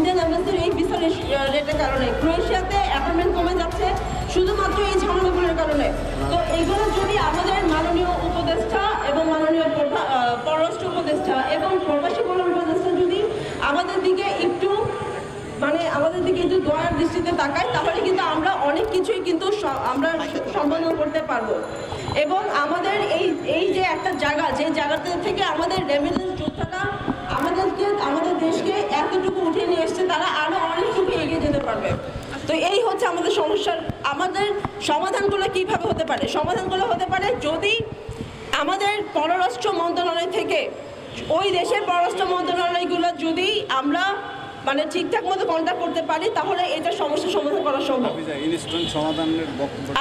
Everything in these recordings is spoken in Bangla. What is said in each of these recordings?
ইন্ডিয়ান এম্বাসির এই ভিসা রেটের কারণে। ক্রোয়েশিয়াতে অ্যাপয়েন্টমেন্ট কমে যাচ্ছে, শুধুমাত্র এই ঝামেলাগুলোর কারণে। তো এইগুলো যদি আমাদের মাননীয় উপদেষ্টা এবং মাননীয় পররাষ্ট্র উপদেষ্টা এবং প্রবাসী কল্যাণ উপদেষ্টা যদি আমাদের দিকে একটু মানে আমাদের দিকে একটু দয়ার দৃষ্টিতে তাকায়, তাহলে কিন্তু আমরা অনেক কিছুই কিন্তু আমরা সম্বোধন করতে পারব। এবং আমাদের এই এই যে একটা জায়গা, যে জায়গাটা থেকে আমাদের রেমিটেন্স যোদ্ধারা আমাদেরকে আমাদের দেশকে এতটুকু উঠিয়ে নিয়ে এসছে তারা আরও অনেকটুকু এগিয়ে যেতে পারবে। তো এই হচ্ছে আমাদের সমস্যার আমাদের সমাধানগুলো কীভাবে হতে পারে? সমাধানগুলো হতে পারে যদি আমাদের পররাষ্ট্র মন্ত্রণালয় থেকে ওই দেশের পররাষ্ট্র মন্ত্রণালয়গুলো যদি আমরা মানে ঠিকঠাক মতো কন্ট্যাক্ট করতে পারি তাহলে এটা সমস্যার সমাধান করা সম্ভব।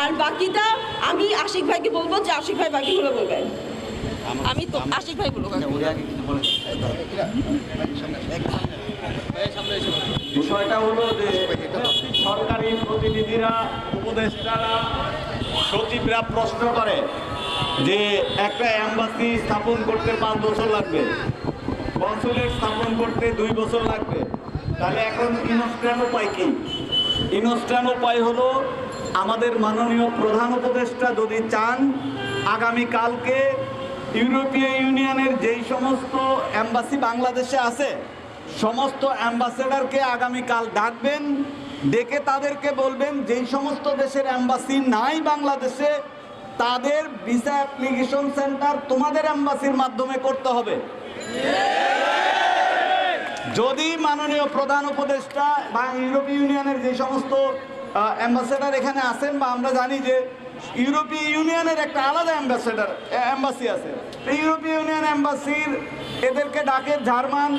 আর বাকিটা আমি আশিক ভাইকে বলব যে আশিক ভাই বাকিগুলো বলবেন। আমি তো আশিক ভাই বলব বিষয়টা হলো যে সরকারি প্রতিনিধিরা, উপদেষ্টারা সচিবরা প্রশ্ন করে যে একটা অ্যাম্বাসি স্থাপন করতে পাঁচ বছর লাগবে কনসুলেট স্থাপন করতে দুই বছর লাগবে। তাহলে এখন ইনস্ট্যান উপায় কি? ইনস্ট্যান্ট উপায় হলো আমাদের মাননীয় প্রধান উপদেষ্টা যদি চান আগামী কালকে ইউরোপীয় ইউনিয়নের যেই সমস্ত অ্যাম্বাসি বাংলাদেশে আছে, সমস্ত অ্যাম্বাসেডারকে আগামীকাল ডাকবেন, ডেকে তাদেরকে বলবেন, যেই সমস্ত দেশের অ্যাম্বাসি নাই বাংলাদেশে, তাদের ভিসা অ্যাপ্লিকেশন সেন্টার তোমাদের অ্যাম্বাসির মাধ্যমে করতে হবে। যদি মাননীয় প্রধান উপদেষ্টা বা ইউরোপীয় ইউনিয়নের যে সমস্ত অ্যাম্বাসেডার এখানে আছেন বা আমরা জানি যে ইউরোপীয় ইউনিয়নের একটা আলাদা অ্যাম্বাসেডার অ্যাম্বাসি আছে। ইউরোপীয় ইউনিয়ন অ্যাম্বাসির এদেরকে ডাকে জার্মান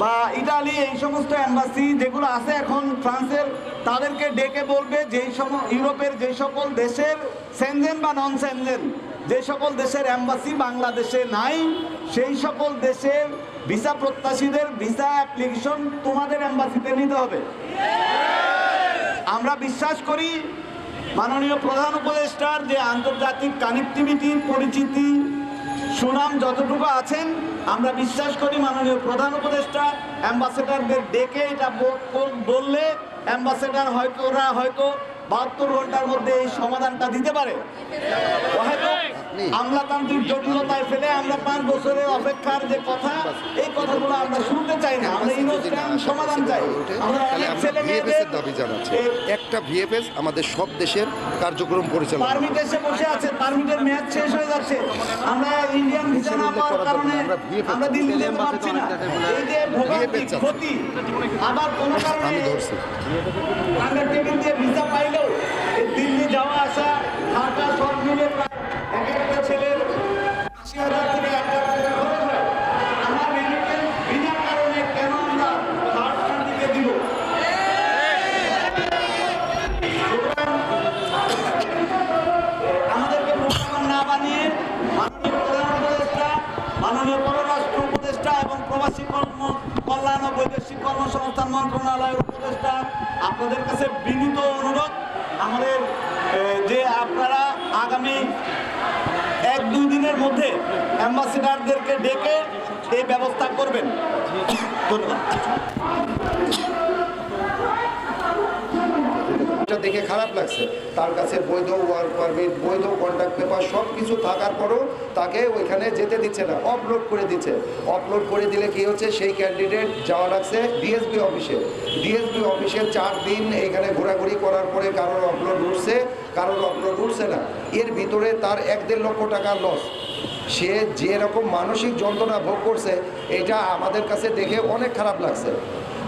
বা ইটালি, এই সমস্ত অ্যাম্বাসি যেগুলো আছে এখন ফ্রান্সের, তাদেরকে ডেকে বলবে যেই সম, ইউরোপের যে সকল দেশের সেনজেন বা নন সেনজেন যে সকল দেশের অ্যাম্বাসি বাংলাদেশে নাই, সেই সকল দেশের ভিসা প্রত্যাশীদের ভিসা অ্যাপ্লিকেশন তোমাদের অ্যাম্বাসিতে নিতে হবে। আমরা বিশ্বাস করি মাননীয় প্রধান উপদেষ্টার যে আন্তর্জাতিক কানেক্টিভিটি পরিচিতি, সুনাম যতটুকু আছেন, আমরা বিশ্বাস করি মাননীয় প্রধান উপদেষ্টা, অ্যাম্বাসেডারদের ডেকে এটা বললে অ্যাম্বাসেডার হয়তো ওরা হয়তো বাহাত্তর ঘণ্টার মধ্যে এই সমাধানটা দিতে পারে। হয়তো আমলাতান্ত্রিক জটিলতায় ফেলে আমরা পাঁচ বছরের অপেক্ষার যে কথা এই কথাগুলো আমরা শুনতে চাই না। আমরা সমাধান চাই। আমরা অনেক ছেলে মেয়েদের দাবি জানাচ্ছি। একটা ভিএফএস আমাদের সব দেশের কার্যক্রম পরিচালনা পারমিট এসে বসে আছে পারমিটের মেয়াদ শেষ হয়ে যাচ্ছে। আমরা ইন্ডিয়ান ভিসা না পাওয়ার কারণে আমরা দিল্লি যেতে পারছি না। এই যে ভোগান্তি ক্ষতি আবার কোনো কারণে টেবিল দিয়ে ভিসা পাইলেও এই দিল্লি যাওয়া আসা ঢাকা সব মিলে প্রায় এক একটা ছেলের আশি হাজার থেকে এক লাখ টাকা খরচ হয় আমার রেমিটেন্স বিনা কারণে কেন আমরা থার্ড কান্ট্রিতে দিব আমাদেরকে প্রোগ্রাম না বানিয়ে মাননীয় প্রধান উপদেষ্টা মাননীয় উপদেষ্টা এবং প্রবাসী কর্ম, কল্যাণ ও বৈদেশিক কর্মসংস্থান মন্ত্রণালয়ের উপদেষ্টা, আপনাদের কাছে বিনীত অনুরোধ, আমাদের যে আপনারা আগামী এক দুই দিনের মধ্যে অ্যাম্বাসিডারদেরকে ডেকে এই ব্যবস্থা করবেন। ধন্যবাদ। দেখে খারাপ লাগছে। তার কাছে বৈধ ওয়ার্ক পারমিট বৈধ কন্ট্যাক্ট পেপার সব কিছু থাকার পরও তাকে ওইখানে যেতে দিচ্ছে না অপলোড করে দিচ্ছে। অপলোড করে দিলে কি হচ্ছে? সেই ক্যান্ডিডেট যাওয়া লাগছে ডিএসবি অফিসে ডিএসবি অফিসে চার দিন এখানে ঘোরাঘুরি করার পরে কারোর অপলোড উঠছে, কারোর অপলোড উঠছে না। এর ভিতরে তার এক দেড় লক্ষ টাকার লস সে যে রকম মানসিক যন্ত্রণা ভোগ করছে, এটা আমাদের কাছে দেখে অনেক খারাপ লাগছে।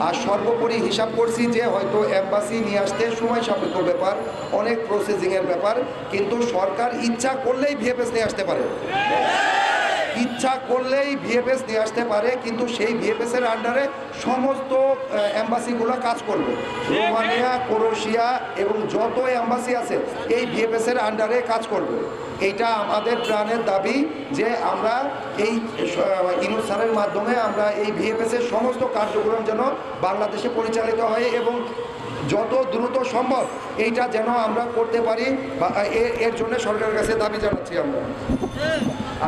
আর সর্বোপরি হিসাব করছি যে হয়তো অ্যাম্বাসি নিয়ে আসতে সময় সাপেক্ষ ব্যাপার, অনেক প্রসেসিংয়ের ব্যাপার, কিন্তু সরকার ইচ্ছা করলেই ভিএফএস নিয়ে আসতে পারে। ইচ্ছা করলেই ভিএফএস নিয়ে আসতে পারে, কিন্তু সেই ভিএফএস এর আন্ডারে সমস্ত অ্যাম্বাসিগুলো কাজ করবে। রোমানিয়া, ক্রোশিয়া এবং যত অ্যাম্বাসি আছে, এই ভিএফএস এর আন্ডারে কাজ করবে। এইটা আমাদের প্রাণের দাবি যে আমরা এই ইনু স্যারের মাধ্যমে আমরা এই ভিএফএস এর সমস্ত কার্যক্রম যেন বাংলাদেশে পরিচালিত হয় এবং যত দ্রুত সম্ভব এইটা যেন আমরা করতে পারি বা এর জন্য সরকারের কাছে দাবি জানাচ্ছি আমরা।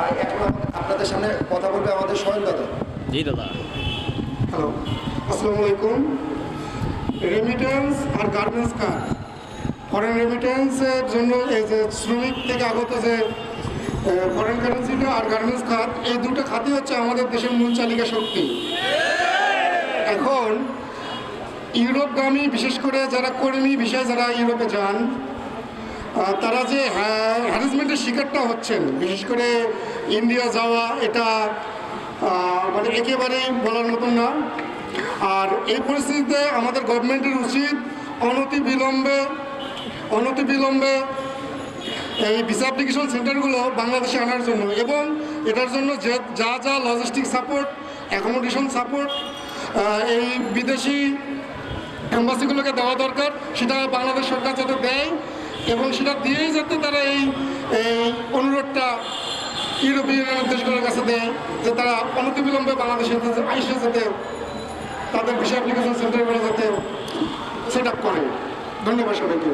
আর এখন আপনাদের সামনে কথা বলবে আমাদের সোহেল দাদা। জি দাদা। হ্যালো আসসালামু আলাইকুম। রেমিটেন্স আর গার্মেন্টস কার্ড ফরেন রেমিটেন্সের জন্য এই যে শ্রমিক থেকে আগত যে ফরেন কারেন্সিটা আর গার্মেন্টস খাত এই দুটো খাতই হচ্ছে আমাদের দেশের মূল চালিকা শক্তি। এখন ইউরোপগামী, বিশেষ করে যারা কর্মী বিষয়ে যারা ইউরোপে যান তারা যে হ্যারাসমেন্টের শিকারটা হচ্ছেন, বিশেষ করে ইন্ডিয়া যাওয়া, এটা মানে একেবারেই বলার মতন না। আর এই পরিস্থিতিতে আমাদের গভর্নমেন্টের উচিত অনতি বিলম্বে অনতি বিলম্বে এই ভিসা অ্যাপ্লিকেশন সেন্টারগুলো বাংলাদেশে আনার জন্য এবং এটার জন্য যে, যা যা লজিস্টিক সাপোর্ট অ্যাকোমোডেশন সাপোর্ট এই বিদেশি এম্বাসিগুলোকে দেওয়া দরকার, সেটা বাংলাদেশ সরকার যাতে দেয় এবং সেটা দিয়ে যাতে তারা এই অনুরোধটা ইউরোপীয় দেশগুলোর কাছে দেয়, যে তারা অনতিবিলম্বে বাংলাদেশের আইসে যাতে তাদের বিষয় অ্যাপ্লিকেশন সেন্টারগুলো যাতে সেট আপ করে। ধন্যবাদ সবাইকে।